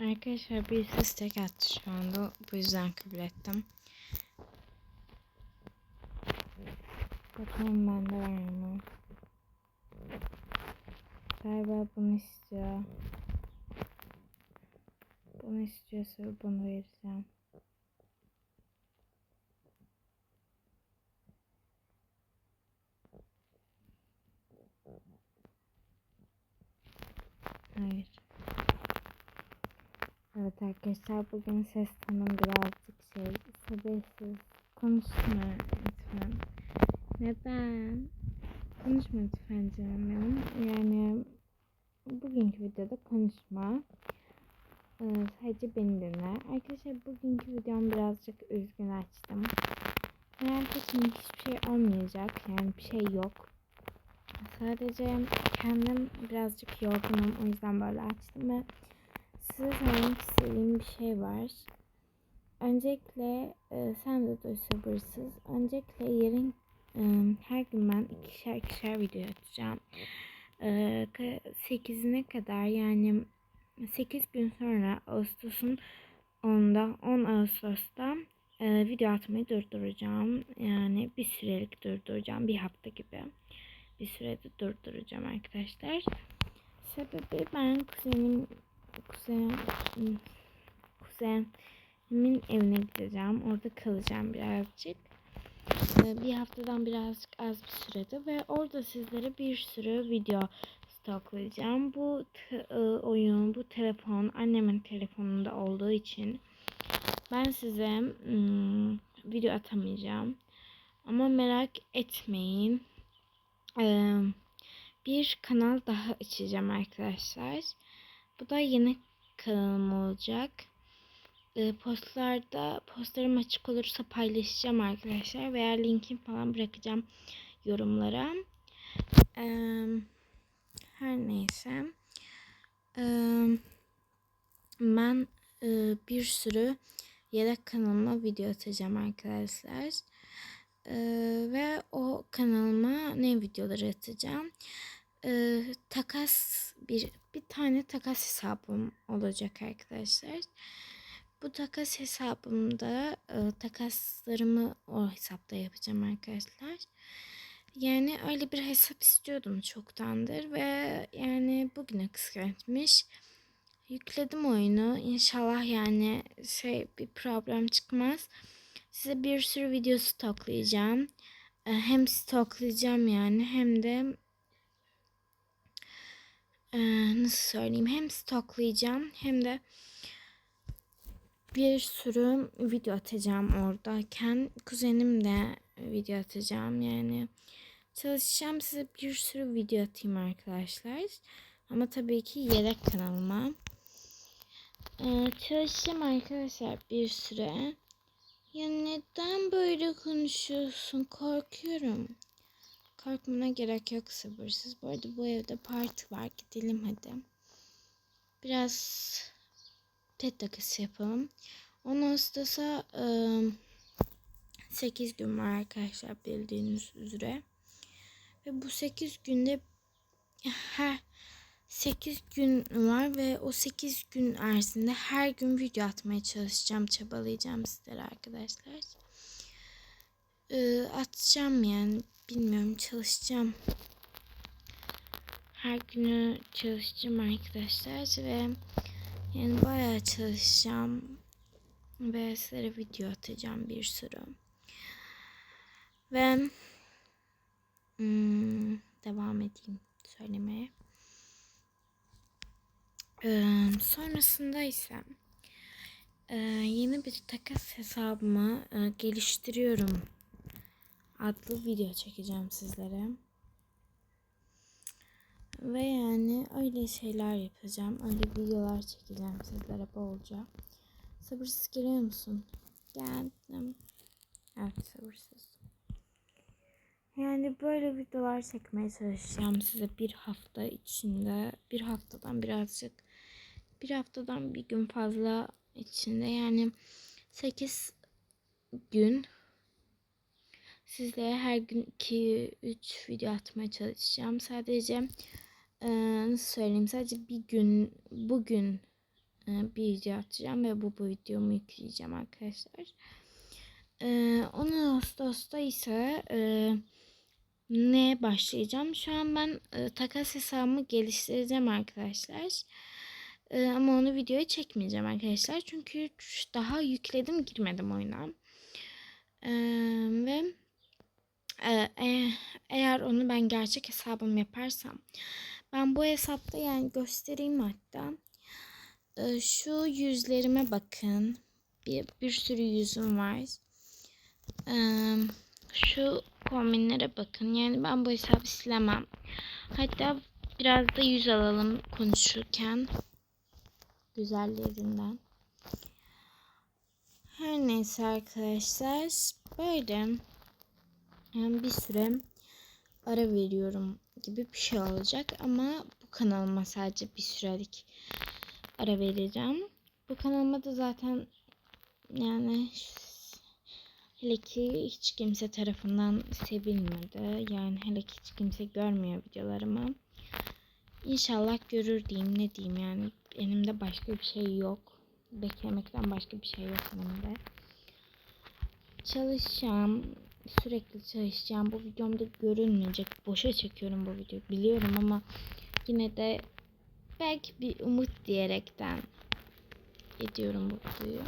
Arkadaşlar bir istek attı şu anda. Bu yüzden kabul ettim. Bakalım bende var mı? Galiba bunu istiyor. Bunu istiyorsa bunu vereceğim. Hayır. Evet arkadaşlar bugün ses tonum birazcık şey sabırsız. Konuşma lütfen. Neden? Konuşma lütfen canım benim. Yani bugünkü videoda konuşma. Ee, sadece beni dinle. Arkadaşlar bugünkü videom birazcık üzgün açtım. Merak etmeyin hiçbir şey olmayacak. Yani bir şey yok. Sadece kendim birazcık yorgunum. O yüzden böyle açtım ve size söylemek istediğim bir şey var. Öncelikle e, sen de duy sabırsız. Öncelikle yarın e, her gün ben ikişer ikişer video atacağım. E, 8'ine kadar yani 8 gün sonra Ağustos'un 10'da 10 Ağustos'ta e, video atmayı durduracağım. Yani bir sürelik durduracağım. Bir hafta gibi bir sürede durduracağım arkadaşlar. Sebebi ben kuzenim kuzen kuzenimin evine gideceğim. Orada kalacağım birazcık. Ee, bir haftadan birazcık az bir sürede ve orada sizlere bir sürü video stoklayacağım. Bu e, oyun, bu telefon annemin telefonunda olduğu için ben size hmm, video atamayacağım. Ama merak etmeyin. Ee, bir kanal daha açacağım arkadaşlar. Bu da yeni kanalım olacak. Ee, postlarda postlarım açık olursa paylaşacağım arkadaşlar. Veya linkini falan bırakacağım yorumlara. Her neyse. Ben e, bir sürü yedek kanalıma video atacağım arkadaşlar. Ee, ve o kanalıma ne videoları atacağım. Ee, takas bir bir tane takas hesabım olacak arkadaşlar. Bu takas hesabımda e, takaslarımı o hesapta yapacağım arkadaşlar. Yani öyle bir hesap istiyordum çoktandır ve yani bugüne kısmetmiş. Yükledim oyunu. İnşallah yani şey bir problem çıkmaz. Size bir sürü video stoklayacağım. Hem stoklayacağım yani hem de ee, nasıl söyleyeyim? Hem stoklayacağım hem de bir sürü video atacağım oradayken. Kuzenim de video atacağım. Yani çalışacağım. Size bir sürü video atayım arkadaşlar. Ama tabii ki yedek kanalıma. Ee, çalışacağım arkadaşlar bir süre. Ya neden böyle konuşuyorsun? Korkuyorum Korkmana gerek yok sabırsız. Bu arada bu evde parti var. Gidelim hadi. Biraz TED takısı yapalım. 10 Ağustos'a ıı, 8 gün var arkadaşlar bildiğiniz üzere. Ve bu 8 günde her 8 gün var ve o 8 gün arasında her gün video atmaya çalışacağım, çabalayacağım sizlere arkadaşlar. Ee, atacağım yani bilmiyorum çalışacağım. Her günü çalışacağım arkadaşlar ve yani bayağı çalışacağım ve sizlere video atacağım bir sürü. Ve hmm, devam edeyim söylemeye. Ee, sonrasında ise e, yeni bir takas hesabımı e, geliştiriyorum adlı video çekeceğim sizlere. Ve yani öyle şeyler yapacağım. Öyle videolar çekeceğim sizlere bolca. Sabırsız geliyor musun? Geldim. Evet sabırsız. Yani böyle videolar çekmeye çalışacağım size bir hafta içinde. Bir haftadan birazcık bir haftadan bir gün fazla içinde yani 8 gün sizlere her gün 2-3 video atmaya çalışacağım. Sadece e, nasıl söyleyeyim sadece bir gün bugün e, bir video atacağım ve bu, bu videomu yükleyeceğim arkadaşlar. E, 10 Ağustos'ta ise e, ne başlayacağım? Şu an ben e, takas hesabımı geliştireceğim arkadaşlar. E, ama onu videoya çekmeyeceğim arkadaşlar. Çünkü daha yükledim girmedim oyuna. E, ve e, e, eğer onu ben gerçek hesabım yaparsam ben bu hesapta yani göstereyim hatta. E, şu yüzlerime bakın. Bir, bir sürü yüzüm var. E, şu kombinlere bakın. Yani ben bu hesabı silemem. Hatta biraz da yüz alalım konuşurken. Güzellerinden. Her neyse arkadaşlar. Böyle. Yani bir süre ara veriyorum gibi bir şey olacak. Ama bu kanalıma sadece bir sürelik ara vereceğim. Bu kanalıma da zaten yani hele ki hiç kimse tarafından sevilmedi. Yani hele ki hiç kimse görmüyor videolarımı. İnşallah görür diyeyim ne diyeyim yani elimde başka bir şey yok. Beklemekten başka bir şey yok elimde. Çalışacağım. Sürekli çalışacağım. Bu videomda görünmeyecek. Boşa çekiyorum bu videoyu. Biliyorum ama yine de belki bir umut diyerekten ediyorum bu videoyu.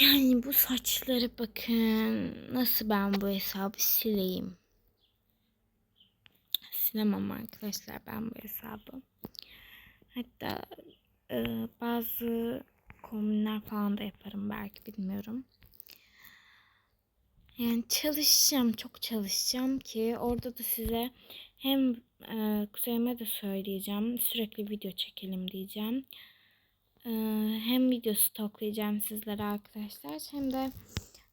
Yani bu saçları bakın. Nasıl ben bu hesabı sileyim? Silemem arkadaşlar ben bu hesabı. Hatta e, bazı kombinler falan da yaparım belki bilmiyorum. Yani çalışacağım, çok çalışacağım ki orada da size hem e, kuzeyime de söyleyeceğim, sürekli video çekelim diyeceğim. E, hem video stoklayacağım sizlere arkadaşlar, hem de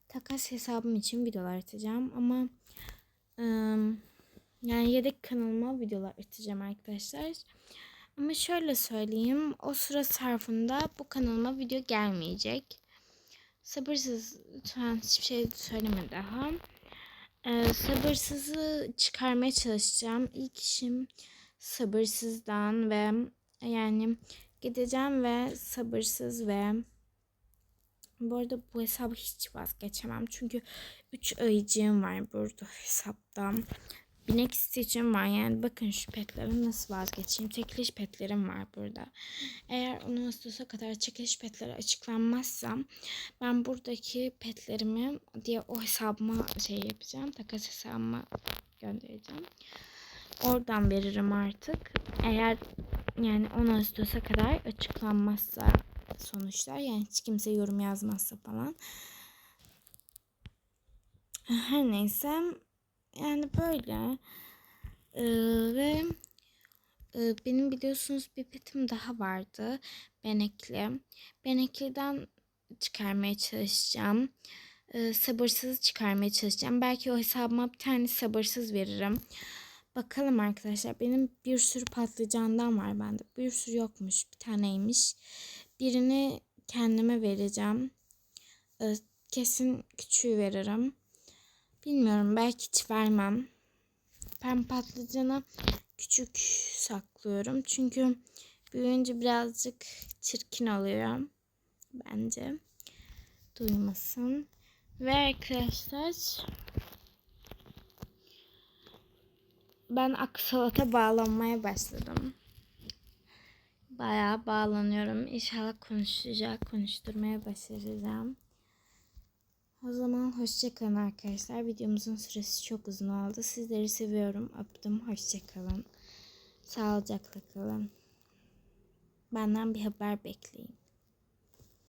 takas hesabım için videolar atacağım. Ama e, yani yedek kanalıma videolar atacağım arkadaşlar. Ama şöyle söyleyeyim, o sıra sarfında bu kanalıma video gelmeyecek. Sabırsız lütfen hiçbir şey söyleme daha. Ee, sabırsızı çıkarmaya çalışacağım. İlk işim sabırsızdan ve yani gideceğim ve sabırsız ve bu arada bu hesabı hiç vazgeçemem. Çünkü 3 ayıcığım var burada hesapta binek stitch'im var. Yani bakın şu petlerin nasıl vazgeçeyim. Çekiliş petlerim var burada. Eğer 10 Ağustos'a kadar çekiliş petleri açıklanmazsa ben buradaki petlerimi diye o hesabıma şey yapacağım. Takas hesabıma göndereceğim. Oradan veririm artık. Eğer yani 10 Ağustos'a kadar açıklanmazsa sonuçlar yani hiç kimse yorum yazmazsa falan. Her neyse yani böyle. Ee, ve e, benim biliyorsunuz bir petim daha vardı. Benekli. Benekli'den çıkarmaya çalışacağım. Ee, sabırsız çıkarmaya çalışacağım. Belki o hesabıma bir tane sabırsız veririm. Bakalım arkadaşlar. Benim bir sürü patlıcandan var bende. Bir sürü yokmuş. Bir taneymiş. Birini kendime vereceğim. Ee, kesin küçüğü veririm. Bilmiyorum belki hiç vermem. Ben patlıcana küçük saklıyorum. Çünkü büyüyünce birazcık çirkin oluyor. Bence. Duymasın. Ve arkadaşlar ben aksolota bağlanmaya başladım. Bayağı bağlanıyorum. İnşallah konuşacak, konuşturmaya başaracağım. O zaman hoşçakalın arkadaşlar. Videomuzun süresi çok uzun oldu. Sizleri seviyorum. Öptüm. Hoşçakalın. Sağlıcakla kalın. Benden bir haber bekleyin.